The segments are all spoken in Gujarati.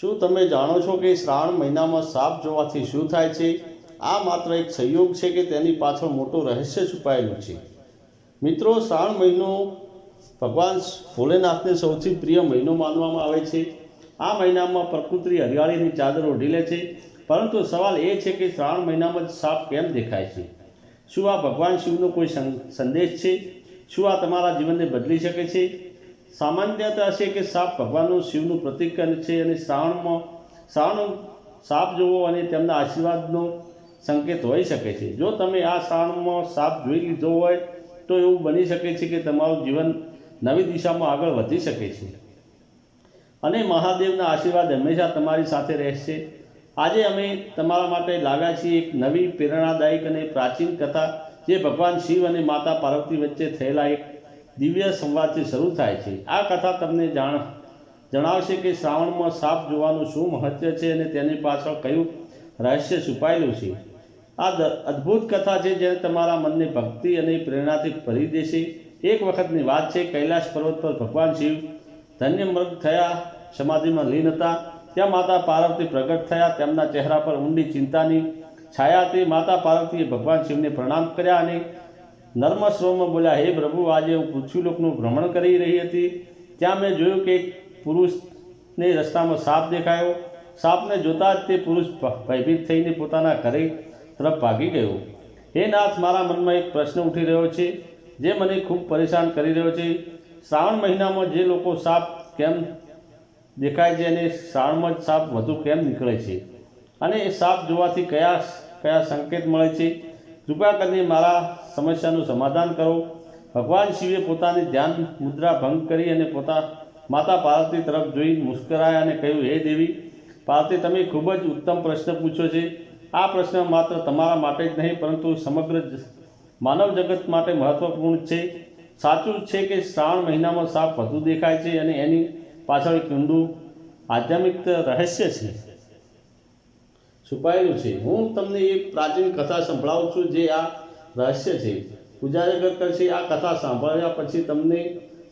શું તમે જાણો છો કે શ્રાવણ મહિનામાં સાપ જોવાથી શું થાય છે? આ માત્ર એક સંયોગ છે કે તેની પાછળ મોટું રહસ્ય છુપાયેલું છે. મિત્રો, શ્રાવણ મહિનો ભગવાન ભોલેનાથને સૌથી પ્રિય મહિનો માનવામાં આવે છે. આ મહિનામાં પ્રકૃતિ હરિયાળીની ચાદર ઓઢી લે છે. પરંતુ સવાલ એ છે કે શ્રાવણ મહિનામાં જ સાપ કેમ દેખાય છે? શું આ ભગવાન શિવનો કોઈ સંદેશ છે? શું આ તમારા જીવનને બદલી શકે છે? સામાન્યતા છે કે સાપ ભગવાનનું શિવનું પ્રતિક છે અને શ્રાવણમાં શ્રાવણ સાપ જોવો અને તેમના આશીર્વાદનો સંકેત હોઈ શકે છે. જો તમે આ શ્રાવણમાં સાપ જોઈ લીધો હોય, તો એવું બની શકે છે કે તમારું જીવન નવી દિશામાં આગળ વધી શકે છે. અને મહાદેવના આશીર્વાદ હંમેશા તમારી સાથે રહેશે. આજે અમે તમારા માટે લાગ્યા છીએ એક નવી પ્રેરણાદાયક અને પ્રાચીન કથા, જે ભગવાન શિવ અને માતા પાર્વતી વચ્ચે થયેલા એક દિવ્ય સંવાદથી શરૂ થાય છે. આ કથા તમને જાણ, જણાવશે કે શ્રાવણમાં સાપ જોવાનું શું મહત્વ છે અને તેની પાછળ કયું રહસ્ય છુપાયેલું છે. આ અદ્ભુત કથા છે જેને તમારા મનને ભક્તિ અને પ્રેરણાથી ભરી દેશે. એક વખતની વાત છે, કૈલાશ પર્વત પર ભગવાન શિવ ધન્યમૃત થયા, સમાધિમાં લીન હતા. ત્યાં માતા પાર્વતી પ્રગટ થયા, તેમના ચહેરા પર ઊંડી ચિંતાની છાયા હતી. માતા પાર્વતીએ ભગવાન શિવને પ્રણામ કર્યા અને નર્મ સ્વરમાં બોલ્યા, હે પ્રભુ, આજે હું પૃથ્વીલોકનું ભ્રમણ કરી રહી હતી. ત્યાં મેં જોયું કે પુરુષને રસ્તામાં સાપ દેખાયો. સાપને જોતા જ તે પુરુષ ભયભીત થઈને પોતાના ઘરે તરફ ભાગી ગયો. હે નાથ, મારા મનમાં એક પ્રશ્ન ઉઠી રહ્યો છે, જે મને ખૂબ પરેશાન કરી રહ્યો છે. શ્રાવણ મહિનામાં જે લોકો સાપ કેમ દેખાય છે અને શ્રાવણમાં જ સાપ વધુ કેમ નીકળે છે? અને એ સાપ જોવાથી કયા કયા સંકેત મળે છે? કૃપા કરીને મારા સમસ્યાનું સમાધાન કરો. ભગવાન શિવે પોતાની ધ્યાન મુદ્રા ભંગ કરી અને પોતા માતા પાર્વતી તરફ જોઈ મુસ્કરાયા અને કહ્યું, હે દેવી, પાર્વતી, તમે ખૂબ જ ઉત્તમ પ્રશ્ન પૂછ્યો છે. આ પ્રશ્ન માત્ર તમારા માટે જ નહીં, પરંતુ સમગ્ર માનવ જગત માટે મહત્વપૂર્ણ છે. સાચું છે કે શ્રાવણ મહિનામાં સાપ વધુ દેખાય છે અને એની પાછળ એક ઊંડું આધ્યાત્મિક રહસ્ય છે. છુપાયેલું છે. હું તમને એ પ્રાચીન કથા સંભળાવું છું જે આ રહસ્ય છે. પૂજાજગર કરશે આ કથા સાંભળ્યા પછી તમને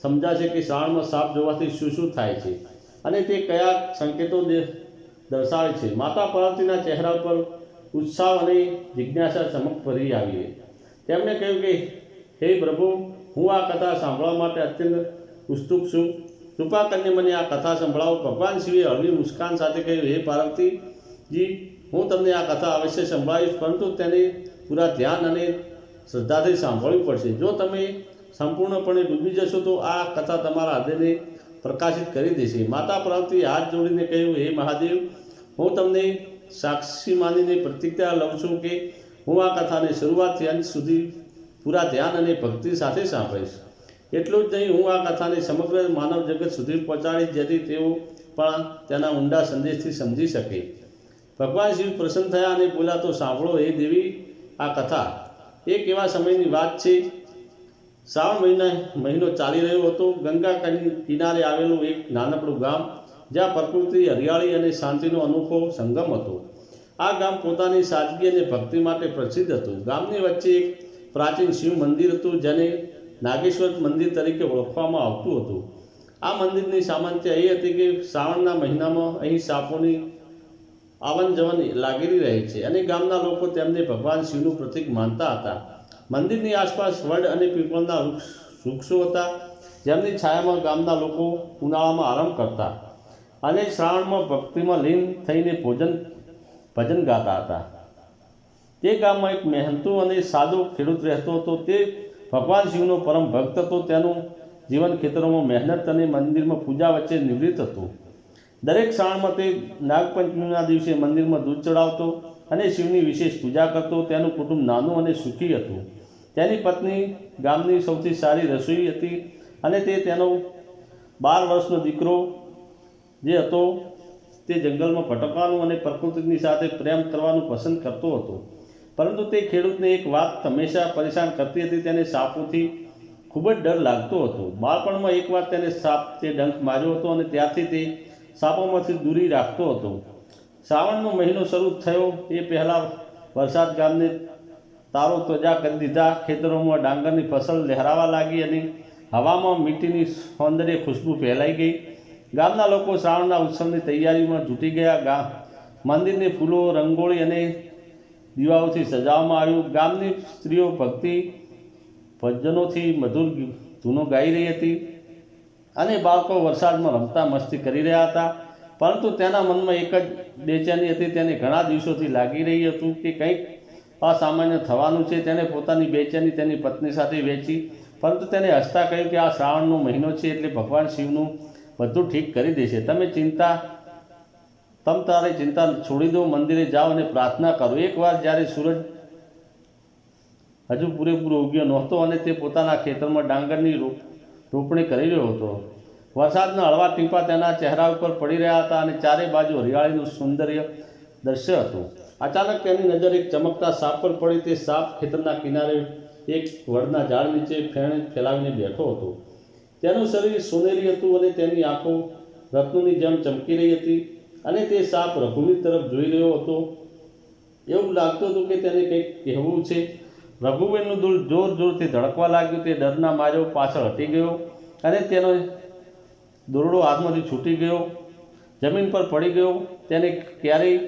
સમજાશે કે શ્રાવણમાં સાપ જોવાથી શું શું થાય છે અને તે કયા સંકેતો દર્શાવે છે. માતા પાર્વતીના ચહેરા પર ઉત્સાહ અને જિજ્ઞાસા ચમક ફરી આવી તેમણે કહ્યું કે, હે પ્રભુ, હું આ કથા સાંભળવા માટે અત્યંત ઉત્સુક છું. કૃપા કરીને મને આ કથા સંભળાવો. ભગવાન શિવે હળવી મુસ્કાન સાથે કહ્યું, હે પાર્વતીજી હું તમને આ કથા અવશ્ય સંભળાવીશ, પરંતુ તેને પૂરા ધ્યાન અને શ્રદ્ધાથી સાંભળવી પડશે. જો તમે સંપૂર્ણપણે ડૂબી જશો, તો આ કથા તમારા હૃદયને પ્રકાશિત કરી દેશે. માતા પ્રાપ્તિ હાથ જોડીને કહ્યું, હે મહાદેવ, હું તમને સાક્ષી માનીને પ્રતિજ્ઞા લઉં છું કે હું આ કથાને શરૂઆતથી અંત સુધી પૂરા ધ્યાન અને ભક્તિ સાથે સાંભળીશ. એટલું જ નહીં, હું આ કથાને સમગ્ર માનવ જગત સુધી પહોંચાડીશ, જેથી તેઓ પણ તેના ઊંડા સંદેશથી સમજી શકે. ભગવાન શિવ પ્રસન્ન થયા અને બોલ્યા, તો સાંભળો એ દેવી, આ કથા. એક એવા સમયની વાત છે. શ્રાવણ મહિના, મહિનો ચાલી રહ્યો હતો. ગંગા કિનારે આવેલું એક નાનકડું ગામ, જ્યાં પ્રકૃતિ, હરિયાળી અને શાંતિનો અનોખો સંગમ હતો. આ ગામ પોતાની સાદગી અને ભક્તિ માટે પ્રસિદ્ધ હતું. ગામની વચ્ચે એક પ્રાચીન શિવ મંદિર હતું, જેને નાગેશ્વર મંદિર તરીકે ઓળખવામાં આવતું હતું. આ મંદિરની સામાન્યતા એ હતી કે શ્રાવણના મહિનામાં અહીં સાપોની આવન જવન લાગેલી રહે છે અને ગામના લોકો તેમને ભગવાન શિવનું પ્રતીક માનતા હતા. મંદિરની આસપાસ વડ અને પીપળના વૃક્ષ હતા. જેમની છાયામાં ગામના લોકો ઉનાળામાં આરામ કરતા અને શ્રાવણમાં ભક્તિમાં લીન થઈને ભોજન, ભજન ગાતા હતા. તે ગામમાં એક મહેનતુ અને સાદો ખેડૂત રહેતો હતો. તે ભગવાન શિવનો પરમ ભક્ત હતો. તેનું જીવન ખેતરોમાં મહેનત અને મંદિરમાં પૂજા વચ્ચે નિવૃત્ત હતું. દરેક શ્રાવણમાં તે નાગપંચમીના દિવસે મંદિરમાં દૂધ ચડાવતો અને શિવની વિશેષ પૂજા કરતો, તેનું કુટુંબ નાનું અને સુખી હતું. તેની પત્ની ગામની સૌથી સારી રસોઈ હતી અને તે તેનો બાર વર્ષનો દીકરો જે હતો, તે જંગલમાં ભટકવાનું અને પ્રકૃતિની સાથે પ્રેમ કરવાનું પસંદ કરતો હતો. પરંતુ તે ખેડૂતને એક વાત હંમેશા પરેશાન કરતી હતી, તેને સાપોથી ખૂબ જ ડર લાગતો હતો. બાળપણમાં એકવાર તેને સાપ તે ડંખ માર્યો હતો અને ત્યારથી તે સાપોમાંથી દૂરી રાખતો હતો. શ્રાવણનો મહિનો શરૂ થયો. એ પહેલાં વરસાદ ગામને તારો ત્વજા કરી દીધા. ખેતરોમાં ડાંગરની ફસલ લહેરાવા લાગી અને હવામાં મીઠીની સૌંદર્ય ખુશ્બુ ફેલાઈ ગઈ. ગામના લોકો શ્રાવણના ઉત્સવની તૈયારીમાં જૂટી ગયા. ગામ મંદિરને ફૂલો, રંગોળી અને દીવાઓથી સજાવવામાં આવ્યું. ગામની સ્ત્રીઓ ભક્તિ, ભજનોથી મધુર ધૂનો ગાઈ રહી હતી. અને બાળકો વરસાદમાં રમતા મસ્તી કરી રહ્યા હતા. પરંતુ તેના મનમાં એક જ બેચેની હતી. તેને ઘણા દિવસોથી લાગી રહી હતું કે કંઈક અસામાન્ય થવાનું છે. તેણે પોતાની બેચેની તેની પત્ની સાથે વેચી, પરંતુ તેને હસતા કહ્યું કે આ શ્રાવણનો મહિનો છે એટલે ભગવાન શિવનું બધું ઠીક કરી દેશે. તમે ચિંતા, તમ તારે ચિંતા છોડી દો. મંદિરે જાઓ અને પ્રાર્થના કરો. એકવાર જ્યારે સૂરજ હજુ પૂરેપૂરો ઉગ્યો નહોતો અને તે પોતાના ખેતરમાં ડાંગરની રો- રોપણી કરી રહ્યો હતો. વરસાદના હળવા ટીપા તેના ચહેરા ઉપર પડી રહ્યા હતા અને ચારે બાજુ હરિયાળીનું સૌંદર્ય દ્રશ્ય હતું. અચાનક તેની નજર એક ચમકતા સાપ પર પડી. તે સાપ ખેતરના કિનારે એક વડના ઝાડ નીચે ફેણ ફેલાવીને બેઠો હતો. તેનું શરીર સોનેરી હતું અને તેની આંખો રત્નોની જેમ ચમકી રહી હતી અને તે સાપ રઘુવીર તરફ જોઈ રહ્યો હતો. એવું લાગતું હતું કે તેને કંઈક કહેવું છે. રઘુવીરનું દૂર જોર જોરથી ધડકવા લાગ્યું, તે ડરના માર્યો, પાછળ હટી ગયો અને તેનો દોરડો હાથમાંથી છૂટી ગયો, જમીન પર પડી ગયો. તેને ક્યારેય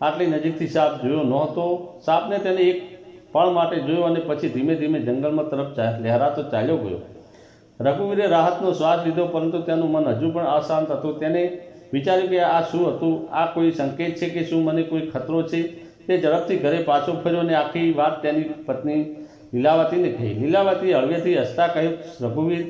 આટલી નજીકથી સાપ જોયો નહોતો. સાપને તેને એક પળ માટે જોયો અને પછી ધીમે ધીમે જંગલમાં તરફ લહેરાતો ચાલ્યો ગયો. રઘુવીરે રાહતનો શ્વાસ લીધો, પરંતુ તેનું મન હજુ પણ અશાંત હતું. તેને વિચાર્યું કે આ શું હતું? આ કોઈ સંકેત છે કે શું? મને કોઈ ખતરો છે? તે ઝડપથી ઘરે પાછો ફર્યો અને આખી વાત તેની પત્ની લીલાવતીને કહી. લીલાવતી હળવેથી હસતા કહ્યું રઘુવીર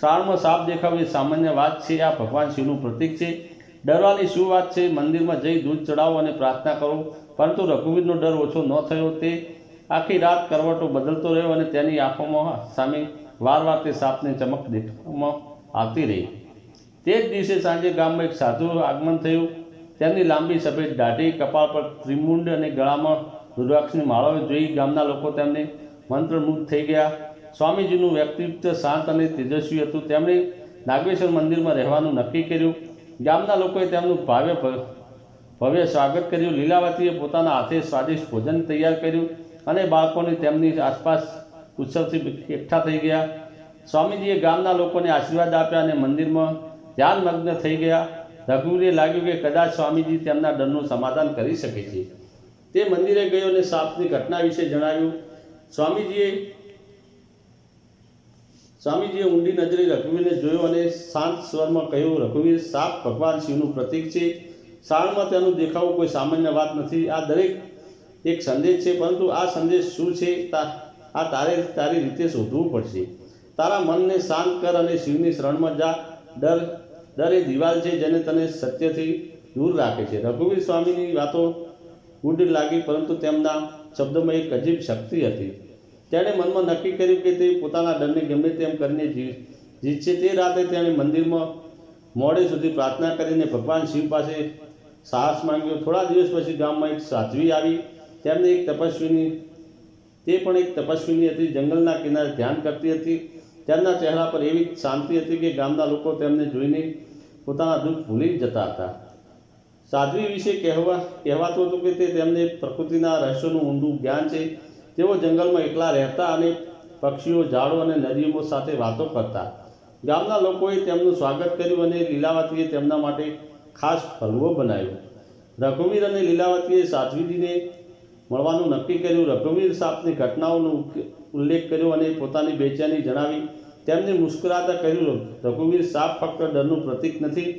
શ્રાવણમાં સાપ દેખાવ એ સામાન્ય વાત છે. આ ભગવાન શિવનું પ્રતીક છે. ડરવાની શું વાત છે? મંદિરમાં જઈ દૂધ ચડાવો અને પ્રાર્થના કરો. પરંતુ રઘુવીરનો ડર ઓછો ન થયો. તે આખી રાત કરવટો બદલતો રહ્યો અને તેની આંખોમાં સામે વાર વાર તે સાપને ચમક દેખવામાં આવતી રહી. તે જ દિવસે સાંજે ગામમાં એક સાધુ આગમન થયું. તેમની લાંબી સફેદ દાઢી, કપાળ પર ત્રિમુંડ અને ગળામાં રુદ્રાક્ષની માળાઓ જોઈ ગામના લોકો તેમને મંત્રમુગ્ધ થઈ ગયા. સ્વામીજીનું વ્યક્તિત્વ શાંત અને તેજસ્વી હતું. તેમણે નાગેશ્વર મંદિરમાં રહેવાનું નક્કી કર્યું. ગામના લોકોએ તેમનું ભાવ્ય ભવ્ય સ્વાગત કર્યું. લીલાવતીએ પોતાના હાથે સ્વાદિષ્ટ ભોજન તૈયાર કર્યું અને બાળકોને તેમની આસપાસ ઉત્સવથી એકઠા થઈ ગયા. સ્વામીજીએ ગામના લોકોને આશીર્વાદ આપ્યા અને મંદિરમાં ધ્યાનમગ્ન થઈ ગયા. રઘુવીરે લાગ્યું કે કદાચ સ્વામીજી તેમના ડરનું સમાધાન કરી શકે છે. તે મંદિરે ગયો અને સાપની ઘટના વિશે જણાવ્યું. સ્વામીજીએ સ્વામીજીએ ઊંડી નજરે રઘુવીરને જોયો અને શાંત સ્વરમાં કહ્યું, રઘુવીર, સાપ ભગવાન શિવનું પ્રતીક છે. શાળમાં તેનું દેખાવું કોઈ સામાન્ય વાત નથી. આ દરેક એક સંદેશ છે, પરંતુ આ સંદેશ શું છે? આ તારે, તારી રીતે શોધવું પડશે. તારા મનને શાંત કર અને શિવની શરણમાં જા. ડર એ દિવાલ છે જેને તને સત્યથી દૂર રાખે છે. રઘુવીર સ્વામીની વાતો ગુડ લાગી, પરંતુ તેમના શબ્દોમાં એક અજીબ શક્તિ હતી. તેણે મનમાં નક્કી કર્યું કે તે પોતાના ડરને ગમે તેમ કરીને જીતશે. તે રાતે તેણે મંદિરમાં મોડે સુધી પ્રાર્થના કરીને ભગવાન શિવ પાસે સાહસ માંગ્યો. થોડા દિવસ પછી ગામમાં એક સાધ્વી આવી. તેમને એક તપસ્વીની, તે પણ એક તપસ્વીની હતી. જંગલના કિનારે ધ્યાન કરતી હતી. તેમના ચહેરા પર એવી શાંતિ હતી કે ગામના લોકો તેમને જોઈને પોતાના દુઃખ ભૂલી જતા હતા. સાધ્વી વિશે કહેવા કહેવાતું હતું કે તે તેમને પ્રકૃતિના રહસ્યોનું ઊંડું જ્ઞાન છે. તેઓ જંગલમાં એકલા રહેતા અને પક્ષીઓ, ઝાડો અને નદીઓ સાથે વાતો કરતા. ગામના લોકોએ તેમનું સ્વાગત કર્યું અને લીલાવતીએ તેમના માટે ખાસ હલવો બનાવ્યો. રઘુવીર અને લીલાવતીએ સાધ્વીજીને મળવાનું નક્કી કર્યું. રઘુવીર સાપની ઘટનાઓનો ઉલ્લેખ કર્યો અને પોતાની બેચેની જણાવી તેમને મુસ્કરાતા કહ્યું રઘુવીર સાપ ફક્ત ડરનું પ્રતીક નથી,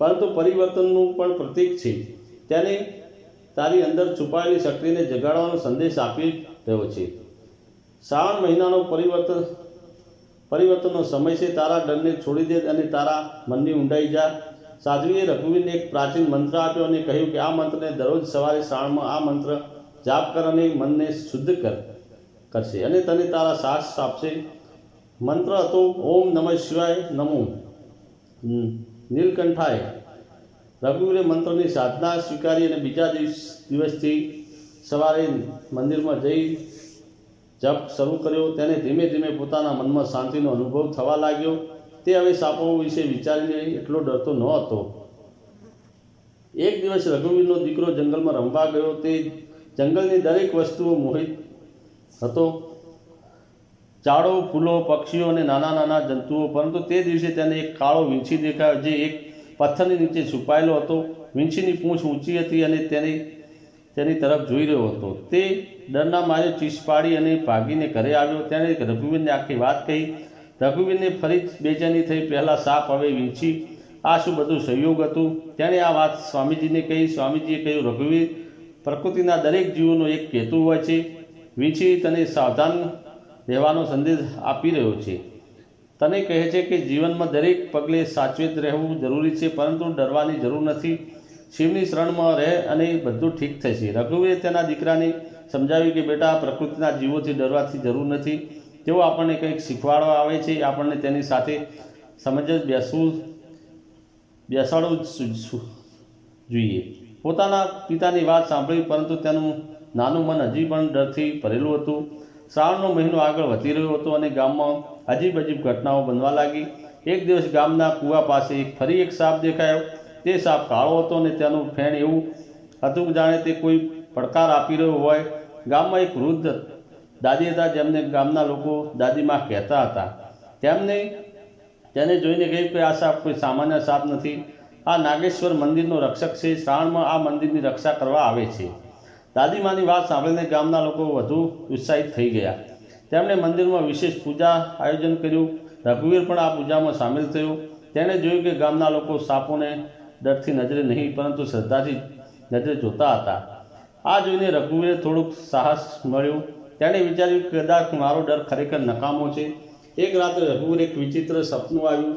પરંતુ પરિવર્તનનું પણ પ્રતીક છે. તેને તારી અંદર છુપાયેલી શક્તિને જગાડવાનો સંદેશ આપી રહ્યો છે. શ્રાવણ મહિનાનો પરિવર્તન પરિવર્તનનો સમય છે. તારા ડરને છોડી દે અને તારા મનની ઊંડાઈ જા. સાધ્વીએ રઘુવીરને એક પ્રાચીન મંત્ર આપ્યો અને કહ્યું કે, આ મંત્રને દરરોજ સવારે શ્રાવણમાં આ મંત્ર જાપ કર અને મનને શુદ્ધ કર, કરશે અને તને તારા સાસ આપશે. મંત્ર હતો, ઓમ નમઃ શિવાય નમો. નીલકંઠાય રઘુવીરે મંત્રની સાધના સ્વીકારી અને બીજા દિવસ, દિવસથી સવારે મંદિરમાં જઈ જપ શરૂ કર્યો. તેને ધીમે ધીમે પોતાના મનમાં શાંતિનો અનુભવ થવા લાગ્યો. તે હવે સાપો વિશે વિચારીને એટલો ડરતો ન હતો એક દિવસ રઘુવીરનો દીકરો જંગલમાં રમવા ગયો. તે જંગલની દરેક વસ્તુઓ મોહિત હતો. ઝાડો, ફૂલો, પક્ષીઓ અને નાના નાના જંતુઓ, પરંતુ તે દિવસે તેને એક કાળો વીંછી દેખાયો જે એક પથ્થરની નીચે છુપાયેલો હતો. વીંછીની પૂંછ ઊંચી હતી અને તેની તેની તરફ જોઈ રહ્યો હતો. તે ડરના મારે ચીસ પાડી અને ભાગીને ઘરે આવ્યો. તેણે રઘુવીરને આખી વાત કહી. રઘુવીરને ફરી બેચેની થઈ. પહેલાં સાપ, હવે વીંછી. આ શું બધું સંયોગ હતું? તેણે આ વાત સ્વામીજીને કહી. સ્વામીજીએ કહ્યું, રઘુવીર, પ્રકૃતિના દરેક જીવોનો એક કેતુ હોય છે. વીંછી તને સાવધાન રહેવાનો સંદેશ આપી રહ્યો છે. તને કહે છે કે જીવનમાં દરેક પગલે સાચવેત રહેવું જરૂરી છે, પરંતુ ડરવાની જરૂર નથી. શિવની શરણમાં રહે અને બધું ઠીક થશે રઘુવીરે તેના દીકરાને સમજાવ્યું કે, બેટા, પ્રકૃતિના જીવોથી ડરવાથી જરૂર નથી. તેઓ આપણને કંઈક શીખવાડવા આવે છે. આપણને તેની સાથે સમજ, બેસવું, બેસાડવું જ જોઈએ. પોતાના પિતાની વાત સાંભળી, પરંતુ તેનું નાનું મન હજી પણ ડરથી ભરેલું હતું. શ્રાવણનો મહિનો આગળ વધી રહ્યો હતો અને ગામમાં અજીબ અજીબ ઘટનાઓ બનવા લાગી. એક દિવસ ગામના કૂવા પાસે ફરી એક સાપ દેખાયો. તે સાપ કાળો હતો અને તેનું ફેણ એવું હતું જાણે તે કોઈ પડકાર આપી રહ્યો હોય. ગામમાં એક વૃદ્ધ દાદી હતા જેમને ગામના લોકો દાદીમાં કહેતા હતા. તેમને, તેને જોઈને કહ્યું કે આ સાપ કોઈ સામાન્ય સાપ નથી. આ નાગેશ્વર મંદિરનો રક્ષક છે. શ્રાવણમાં આ મંદિરની રક્ષા કરવા આવે છે. દાદીમાની વાત સાંભળીને ગામના લોકો વધુ ઉત્સાહિત થઈ ગયા. તેમણે મંદિરમાં વિશેષ પૂજા આયોજન કર્યું. રઘુવીર પણ આ પૂજામાં સામેલ થયો. તેણે જોયું કે ગામના લોકો સાપોને ડરથી નજરે નહીં, પરંતુ શ્રદ્ધાથી નજરે જોતા હતા. આ જોઈને રઘુવીરે થોડુંક સાહસ મળ્યું. તેણે વિચાર્યું કે કદાચ મારો ડર ખરેખર નકામો છે. એક રાત્રે રઘુવીર એક વિચિત્ર સપનું આવ્યું.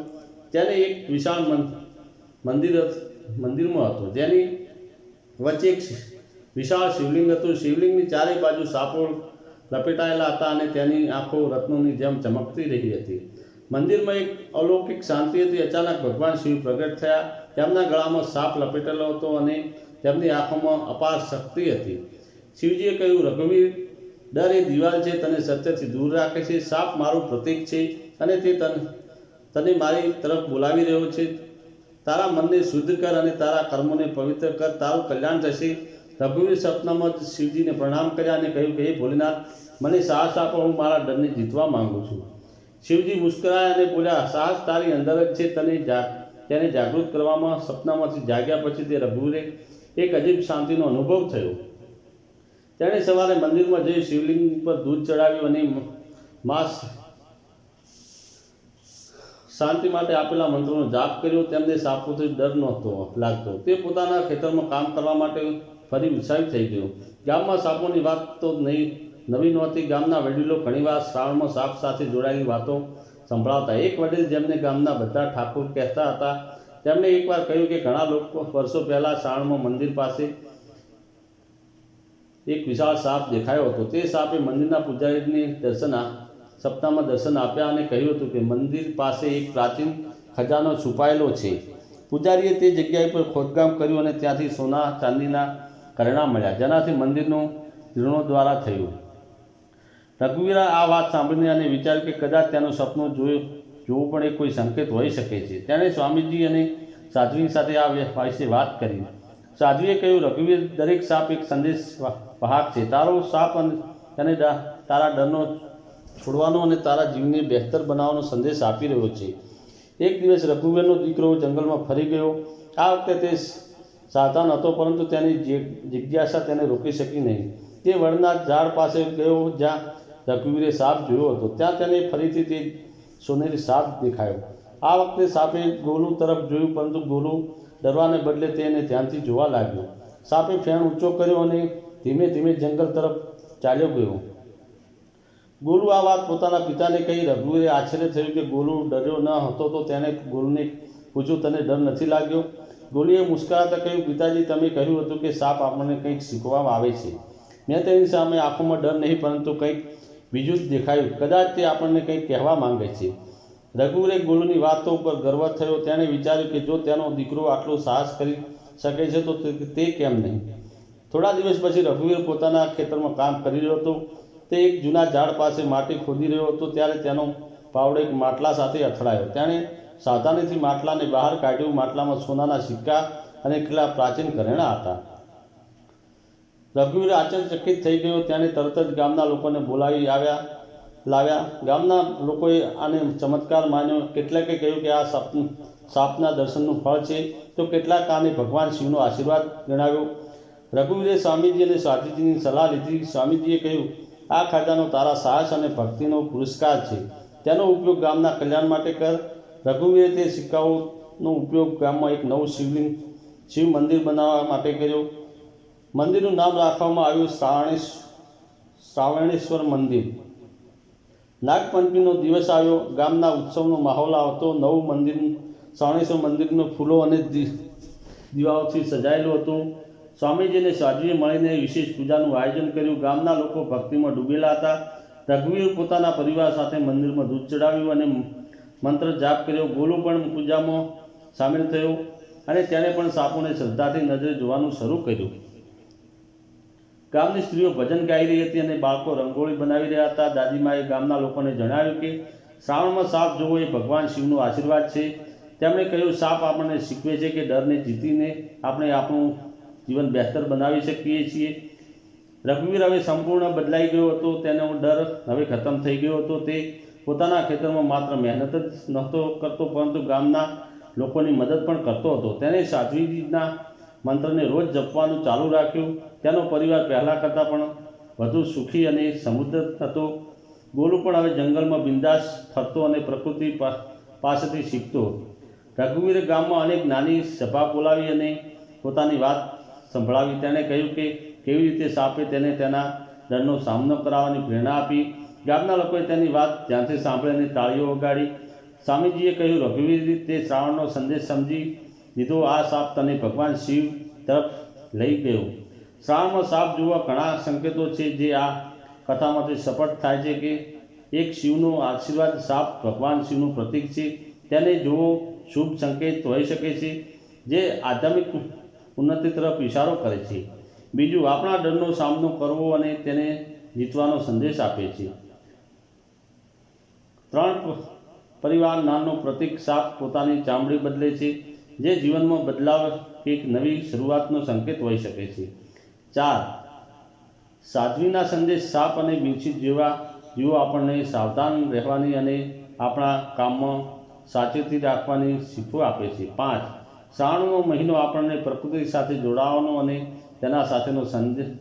તેને એક વિશાળ મંદિર મંદિરમાં હતો. જેની વચ્ચે એક વિશાળ શિવલિંગ હતું. શિવલિંગની ચારે બાજુ સાપો લપેટાયેલા હતા અને તેની આંખો રત્નોની જેમ ચમકતી રહી હતી. મંદિરમાં એક અલૌકિક શાંતિ હતી. અચાનક ભગવાન શિવ પ્રગટ થયા. તેમના ગળામાં સાપ લપેટેલો હતો અને તેમની આંખોમાં અપાર શક્તિ હતી. શિવજીએ કહ્યું, રઘુવીર, ડર એ દિવાલ છે. તને સત્યથી દૂર રાખે છે. સાપ મારું પ્રતીક છે અને તે તને તને મારી તરફ બોલાવી રહ્યો છે. તારા મનને શુદ્ધ કર અને તારા કર્મોને પવિત્ર કર. તારું કલ્યાણ થશે. રઘુવીર સપનામાં શિવજીને પ્રણામ કર્યા અને કહ્યું કે, હે ભોલેનાથ, મને સાહસ આપો, હું મારા ડરને જીતવા માંગુ છું. શિવજી મુસ્કરાયા અને બોલ્યા, સાહસ તારી અંદર જ છે, તને તેને જાગૃત કરવામાં સપનામાંથી જાગ્યા પછી તે રઘુવીરે એક અજીબ શાંતિનો અનુભવ થયો. તેણે સવારે મંદિરમાં જઈ શિવલિંગ પર દૂધ ચડાવ્યું અને મા શાંતિ માટે આપેલા મંત્રોનો જાપ કર્યો. તેમને સાપોથી ડર નહોતો લાગતો. તે પોતાના ખેતરમાં કામ કરવા માટે ફરી ઉત્સાહિત થઈ ગયો. ગામમાં સાપોની વાત તો નહીં, નવી નહોતી. ગામના વડીલો ઘણીવાર શ્રાવણમાં સાપ સાથે જોડાયેલી વાતો સંભળાવતા. એક વડીલ જેમને ગામના બધા ઠાકોર કહેતા હતા, તેમણે એકવાર કહ્યું કે ઘણા લોકો વર્ષો પહેલાં શ્રાવણમાં મંદિર પાસે એક વિશાળ સાપ દેખાયો હતો. તે સાપે મંદિરના પૂજારીને દર્શન સપ્તાહમાં દર્શન આપ્યા અને કહ્યું હતું કે મંદિર પાસે એક પ્રાચીન ખજાનો છુપાયેલો છે. પૂજારીએ તે જગ્યાએ પર ખોદકામ કર્યું અને ત્યાંથી સોના, ચાંદીના ઘરેણાં મળ્યા. જેનાથી મંદિરનું જીર્ણોદ્વારા થયું. રઘુવીરા આ વાત સાંભળીને અને વિચાર્યું કે કદાચ તેનું સપનું જોયું, જોવું પણ એ કોઈ સંકેત હોઈ શકે છે. તેણે સ્વામીજી અને સાધ્વી સાથે આ વિશે વાત કરી. સાધ્વીએ કહ્યું, રઘુવીર, દરેક સાપ એક સંદેશ વાહક છે. તારો સાપ અને તેને તારા ડરનો છોડવાનો અને તારા જીવને બહેતર બનાવવાનો સંદેશ આપી રહ્યો છે. એક દિવસ રઘુવીરનો દીકરો જંગલમાં ફરી ગયો. આ વખતે તે સાવધાન હતો, પરંતુ તેની જિજ્ઞાસા તેને રોકી શકી નહીં. તે વડના ઝાડ પાસે ગયો, જ્યાં રઘુવીરે સાપ જોયો હતો. ત્યાં તેને ફરીથી તે સોનેરી સાપ દેખાયો. આ વખતે સાપે ગોલુ તરફ જોયું, પરંતુ ગોલુ ડરવાને બદલે તેને ધ્યાનથી જોવા લાગ્યો. સાપે ફેણ ઊંચો કર્યો અને ધીમે ધીમે જંગલ તરફ ચાલ્યો ગયો. ગોલુ આ વાત પોતાના પિતાને કહી રઘુવીરે આશ્ચર્ય થયું કે ગોલુ ડર્યો ન હતો, તો તેણે ગોલુને પૂછ્યું, તને ડર નથી લાગ્યો? ગોલુએ મુસ્કરાતા કહ્યું, પિતાજી, તમે કહ્યું હતું કે સાપ આપણને કંઈક શીખવામાં આવે છે. મેં તેની સામે આંખોમાં ડર નહીં, પરંતુ કંઈક બીજું જ દેખાયું. કદાચ તે આપણને કંઈક કહેવા માંગે છે. રઘુવીરે ગોલુની વાતો ઉપર ગર્વ થયો. તેણે વિચાર્યું કે જો તેનો દીકરો આટલો સાહસ કરી શકે છે તે- તે કેમ નહીં? થોડા દિવસ પછી રઘુવીર પોતાના ખેતરમાં કામ કરી રહ્યો હતો. તે એક જૂના ઝાડ પાસે માટી ખોદી રહ્યો હતો. ત્યારે તેનો પાવડો એક માટલા સાથે અથડાયો. તેણે સાવધાનીથી માટલાને બહાર કાઢ્યું, માટલામાં સોનાના સિક્કા અને કેટલા પ્રાચીન ઘરેણાં હતા. રઘુવીર આશ્ચર્યચકિત થઈ ગયો. ત્યારે તરત જ ગામના લોકોને બોલાવી આવ્યા, લાવ્યા. ગામના લોકોએ આને ચમત્કાર માન્યો. કેટલાકે કહ્યું કે આ સાપ, સાપના દર્શનનું ફળ છે, તો કેટલાક આને ભગવાન શિવનો આશીર્વાદ ગણાવ્યો. રઘુવીરે સ્વામીજી અને સ્વાતિજીની સલાહ લીધી. સ્વામીજીએ કહ્યું, આ ખજાનો તારા સાહસ અને ભક્તિનો પુરસ્કાર છે. તેનો ઉપયોગ ગામના કલ્યાણ માટે કર. રઘુવીરે તે સિક્કાઓનો ઉપયોગ ગામમાં એક નવું શિવલિંગ, શિવ મંદિર બનાવવા માટે કર્યો. મંદિરનું નામ રાખવામાં આવ્યું શ્રાવણેશ શ્રાવણેશ્વર મંદિર. નાગપંચમીનો દિવસ આવ્યો. ગામના ઉત્સવનો માહોલ આવતો. નવું મંદિર શ્રાવણેશ્વર મંદિરનું ફૂલો અને દીવાઓથી સજાયેલું હતું. સ્વામીજીને અને મળીને વિશેષ પૂજાનું આયોજન કર્યું. ગામના લોકો ભક્તિમાં ડૂબેલા હતા. રઘુવીર પોતાના પરિવાર સાથે મંદિરમાં દૂધ ચડાવ્યું અને મંત્ર જાપ કર્યો, ગોલું પણ પૂજામાં સામેલ થયો અને તેણે પણ સાપોને શ્રદ્ધાથી નજરે જોવાનું શરૂ કર્યું. ગામની સ્ત્રીઓ ભજન ગાઈ રહી હતી અને બાળકો રંગોળી બનાવી રહ્યા હતા. દાદીમાએ ગામના લોકોને જણાવ્યું કે, શ્રાવણમાં સાપ જોવો એ ભગવાન શિવનો આશીર્વાદ છે. તેમણે કહ્યું, સાપ આપણને શીખવે છે કે ડરને જીતીને આપણે આપણું જીવન બહેતર બનાવી શકીએ છીએ. રઘુવીર હવે સંપૂર્ણ બદલાઈ ગયો હતો. તેનો ડર હવે ખતમ થઈ ગયો હતો. તે પોતાના ખેતરમાં માત્ર મહેનત જ નહોતો કરતો, પરંતુ ગામના લોકોની મદદ પણ કરતો હતો. તેણે સાધ્વીજીના મંત્રને રોજ જપવાનું ચાલુ રાખ્યું. તેનો પરિવાર પહેલાં કરતાં પણ વધુ સુખી અને સમૃદ્ધ હતો. ગોલુ પણ હવે જંગલમાં બિંદાસ ફરતો અને પ્રકૃતિ પાસેથી શીખતો. રઘુવીરે ગામમાં અનેક નાની સભા બોલાવી અને પોતાની વાત સંભળાવી. તેણે કહ્યું કે, કેવી રીતે સાપે તેને તેના ડરનો સામનો કરાવવાની પ્રેરણા આપી? ગામના લોકોએ તેની વાત ધ્યાનથી સાંભળી અને તાળીઓ વગાડી. સ્વામીજીએ કહ્યું, રઘુવીર તે શ્રાવણનો સંદેશ સમજી લીધો આ સાપ તને ભગવાન શિવ તરફ લઈ ગયો. શ્રાવણમાં સાપ જોવા ઘણા સંકેતો છે જે આ કથામાંથી સફળ થાય છે કે એક શિવનો આશીર્વાદ સાપ ભગવાન શિવનું પ્રતીક છે. તેને જોવો, શુભ સંકેત હોઈ શકે છે, જે આધ્યાત્મિક ઉન્નતિ તરફ ઇશારો કરે છે. બીજું, આપણા ડરનો સામનો કરવો અને તેને જીતવાનો સંદેશ આપે છે. ત્રણ પરિવાર નામનો પ્રતિક સાપ પોતાની ચામડી બદલે છે, જે જીવનમાં બદલાવ કે એક નવી શરૂઆતનો સંકેત હોઈ શકે છે. ચાર, સાધ્વીના સંદેશ સાપ અને બિનશીત જેવા જીવો આપણને સાવધાન રહેવાની અને આપણા કામમાં સાચેતી રાખવાની શીખવું આપે છે. પાંચ શ્રાવણનો મહિનો આપણને પ્રકૃતિ સાથે જોડાવાનો અને તેના સાથેનો સંદેશ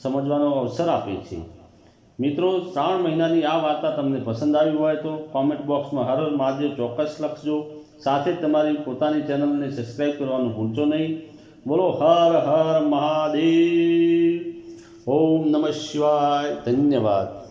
સમજવાનો અવસર આપે છે. મિત્રો, શ્રાવણ મહિનાની આ વાર્તા તમને પસંદ આવી હોય તો કોમેન્ટ બોક્સમાં હર મહાદેવ ચોક્કસ લખજો. સાથે તમારી પોતાની ચેનલને સબસ્ક્રાઈબ કરવાનું ભૂલશો નહીં. બોલો, હર હર મહાદેવ. ઓમ નમઃ શિવાય. ધન્યવાદ.